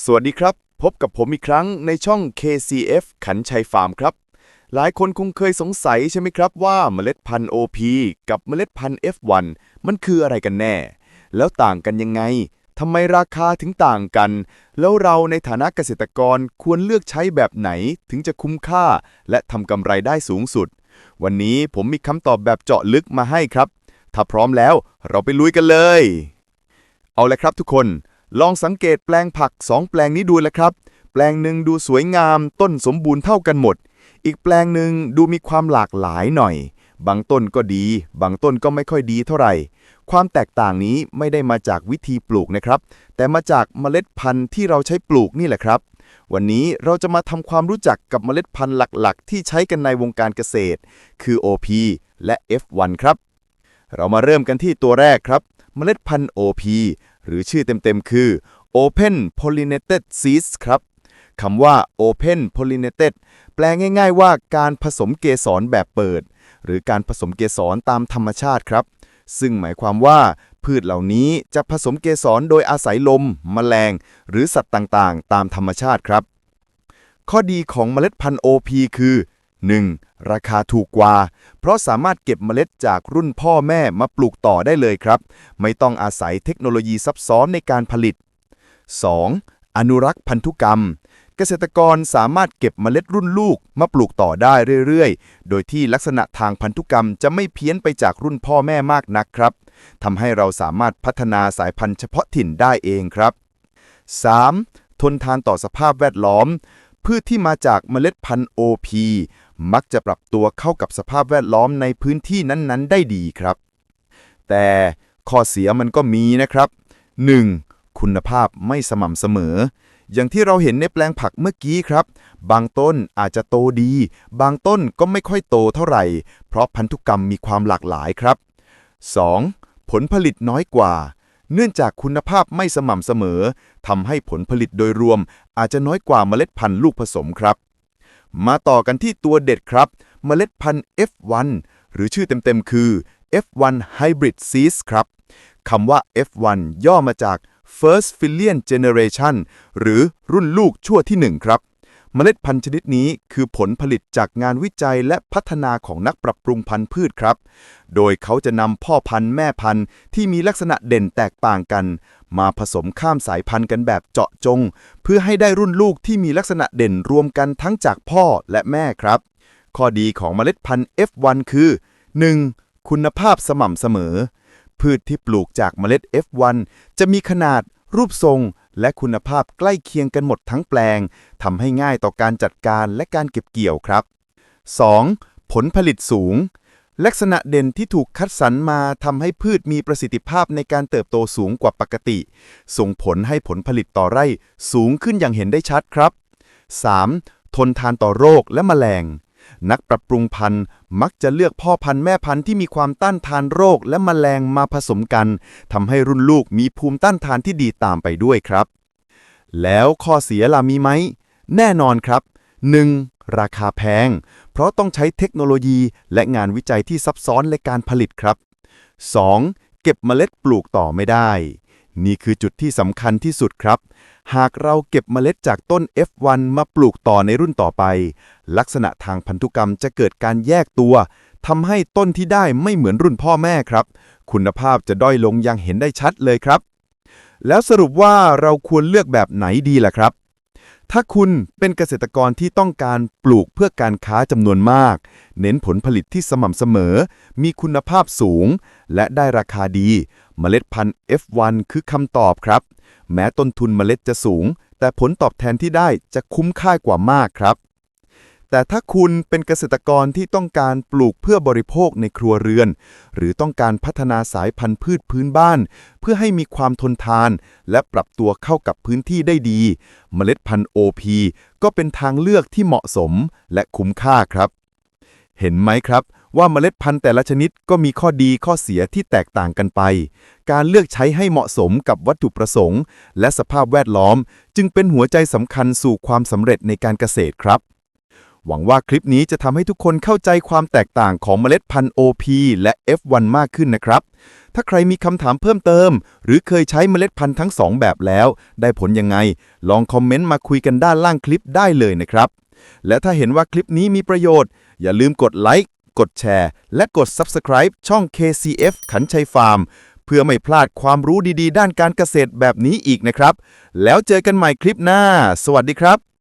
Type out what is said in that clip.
สวัสดีครับ พบกับผมอีกครั้งในช่อง KCF ขันชัยฟาร์มครับ หลายคนคงเคยสงสัยใช่ไหมครับว่าเมล็ดพันธุ์ OP กับเมล็ดพันธุ์ F1 มันคืออะไรกันแน่ แล้วต่างกันยังไงทำไมราคาถึงต่างกัน แล้วเราในฐานะเกษตรกรควรเลือกใช้แบบไหนถึงจะคุ้มค่า และทำกำไรได้สูงสุด วันนี้ผมมีคำตอบแบบเจาะลึกมาให้ครับ ถ้าพร้อมแล้วเราไปลุยกันเลย เอาละครับทุกคน ลองสังเกตแปลงผัก 2 แปลงนี้ดูแล้วครับ แปลงหนึ่งดูสวยงาม ต้นสมบูรณ์เท่ากันหมด อีกแปลงหนึ่งดูมีความหลากหลายหน่อย บางต้นก็ดี บางต้นก็ไม่ค่อยดีเท่าไหร่ ความแตกต่างนี้ไม่ได้มาจากวิธีปลูกนะครับ แต่มาจากเมล็ดพันธุ์ที่เราใช้ปลูกนี่แหละครับ วันนี้เราจะมาทำความรู้จักกับเมล็ดพันธุ์หลักๆ ที่ใช้กันในวงการเกษตร คือ OP และ F1 ครับ เรามาเริ่มกันที่ตัวแรกครับ เมล็ดพันธุ์ OP หรือชื่อเต็มๆคือ Open Pollinated Seeds ครับคำว่า Open Pollinated แปลง่ายๆว่าการผสมเกสรแบบเปิด หรือการผสมเกสรตามธรรมชาติครับ ซึ่งหมายความว่าพืชเหล่านี้จะผสมเกสรโดยอาศัยลมแมลง หรือสัตว์ต่างๆ ตามธรรมชาติครับ ข้อดีของเมล็ดพันธุ์ OP คือ 1. ราคาถูกกว่า เพราะสามารถเก็บเมล็ดจากรุ่นพ่อแม่มาปลูกต่อได้เลยครับ ไม่ต้องอาศัยเทคโนโลยีซับซ้อนในการผลิต 2. อนุรักษ์พันธุกรรม เกษตรกรสามารถเก็บเมล็ดรุ่นลูกมาปลูกต่อได้เรื่อยๆ โดยที่ลักษณะทางพันธุกรรมจะไม่เพี้ยนไปจากรุ่นพ่อแม่มากนักครับทำให้เราสามารถพัฒนาสายพันธุ์เฉพาะถิ่นได้เองครับ 3. ทนทานต่อสภาพแวดล้อม พืชที่มาจากเมล็ดพันธุ์ OP มักจะปรับตัวเข้ากับสภาพแวดล้อมในพื้นที่นั้นๆ ได้ดีครับ แต่ข้อเสียมันก็มีนะครับ 1. คุณภาพไม่สม่ำเสมอ อย่างที่เราเห็นในแปลงผักเมื่อกี้ครับ บางต้นอาจจะโตดี บางต้นก็ไม่ค่อยโตเท่าไหร่ เพราะพันธุกรรมมีความหลากหลายครับ 2. ผลผลิตน้อยกว่า เนื่องจากคุณภาพไม่สม่ำเสมอทำให้ผลผลิตโดยรวม อาจจะน้อยกว่าเมล็ดพันธุ์ลูกผสมครับ มาต่อกันที่ตัวเด็ดครับ เมล็ดพันธุ์ F1 หรือชื่อเต็มๆคือ F1 Hybrid Seeds ครับคำว่า F1 ย่อมาจาก First Filian Generation หรือรุ่นลูกชั่วที่ 1 ครับ เมล็ดพันธุ์ชนิดนี้คือผลผลิตจากงานวิจัยและพัฒนาของนักปรับปรุงพันธุ์พืชครับ โดยเขาจะนำพ่อพันธุ์แม่พันธุ์ที่มีลักษณะเด่นแตกต่างกัน มาผสมข้ามสายพันธุ์กันแบบเจาะจง เพื่อให้ได้รุ่นลูกที่มีลักษณะเด่นรวมกันทั้งจากพ่อและแม่ครับ ข้อดีของเมล็ดพันธุ์ F1 คือ 1. คุณภาพสม่ำเสมอ พืชที่ปลูกจากเมล็ด F1 จะมีขนาดรูปทรง และคุณภาพใกล้เคียงกันหมดทั้งแปลงทำให้ง่ายต่อการจัดการและการเก็บเกี่ยวครับ 2. ผลผลิตสูง ลักษณะเด่นที่ถูกคัดสรรมาทำให้พืชมีประสิทธิภาพในการเติบโตสูงกว่าปกติ ส่งผลให้ผลผลิตต่อไร่สูงขึ้นอย่างเห็นได้ชัดครับ 3. ทนทานต่อโรคและแมลง นักปรับปรุงพันธุ์มักจะเลือกพ่อพันธุ์แม่พันธุ์ที่มีความต้านทานโรคและแมลงมาผสมกันทำให้รุ่นลูกมีภูมิต้านทานที่ดีตามไปด้วยครับ แล้วข้อเสียล่ะมีไหม แน่นอนครับ 1. ราคาแพง เพราะต้องใช้เทคโนโลยีและงานวิจัยที่ซับซ้อนในการผลิตครับ 2. เก็บเมล็ดปลูกต่อไม่ได้ นี่คือจุดที่สำคัญที่สุดครับ หากเราเก็บเมล็ดจากต้น F1 มาปลูกต่อในรุ่นต่อไป ลักษณะทางพันธุกรรมจะเกิดการแยกตัวทำให้ต้นที่ได้ไม่เหมือนรุ่นพ่อแม่ครับ คุณภาพจะด้อยลงอย่างเห็นได้ชัดเลยครับ แล้วสรุปว่าเราควรเลือกแบบไหนดีล่ะครับ ถ้าคุณเป็นเกษตรกรที่ต้องการปลูกเพื่อการค้าจำนวนมาก เน้นผลผลิตที่สม่ำเสมอ มีคุณภาพสูง และได้ราคาดี เมล็ดพันธุ์ F1 คือคำตอบครับ แม้ต้นทุนเมล็ดจะสูง แต่ผลตอบแทนที่ได้จะคุ้มค่ากว่ามากครับ แต่ถ้าคุณเป็นเกษตรกรที่ต้องการปลูกเพื่อบริโภคในครัวเรือน หรือต้องการพัฒนาสายพันธุ์พืชพื้นบ้าน เพื่อให้มีความทนทาน และปรับตัวเข้ากับพื้นที่ได้ดี เมล็ดพันธุ์ OP ก็เป็นทางเลือกที่เหมาะสมและคุ้มค่าครับ เห็นไหมครับว่าเมล็ดพันธุ์แต่ละชนิดก็มีข้อดีข้อเสียที่แตกต่างกันไป การเลือกใช้ให้เหมาะสมกับวัตถุประสงค์ และสภาพแวดล้อม จึงเป็นหัวใจสำคัญสู่ความสำเร็จในการเกษตรครับ หวังว่าคลิปนี้จะทำให้ทุกคนเข้าใจความแตกต่างของเมล็ดพันธุ์ OP และ F1 มากขึ้นนะครับ ถ้าใครมีคำถามเพิ่มเติม หรือเคยใช้เมล็ดพันธุ์ทั้งสองแบบแล้ว ได้ผลยังไง ลองคอมเมนต์มาคุยกันด้านล่างคลิปได้เลยนะครับ และถ้าเห็นว่าคลิปนี้มีประโยชน์ อย่าลืมกดไลค์กดแชร์ และกด Subscribe ช่อง KCF ขันชัยฟาร์ม เพื่อไม่พลาดความรู้ดีๆ ด้านการเกษตรแบบนี้อีกนะครับ แล้วเจอกันใหม่คลิปหน้า สวัสดีครับ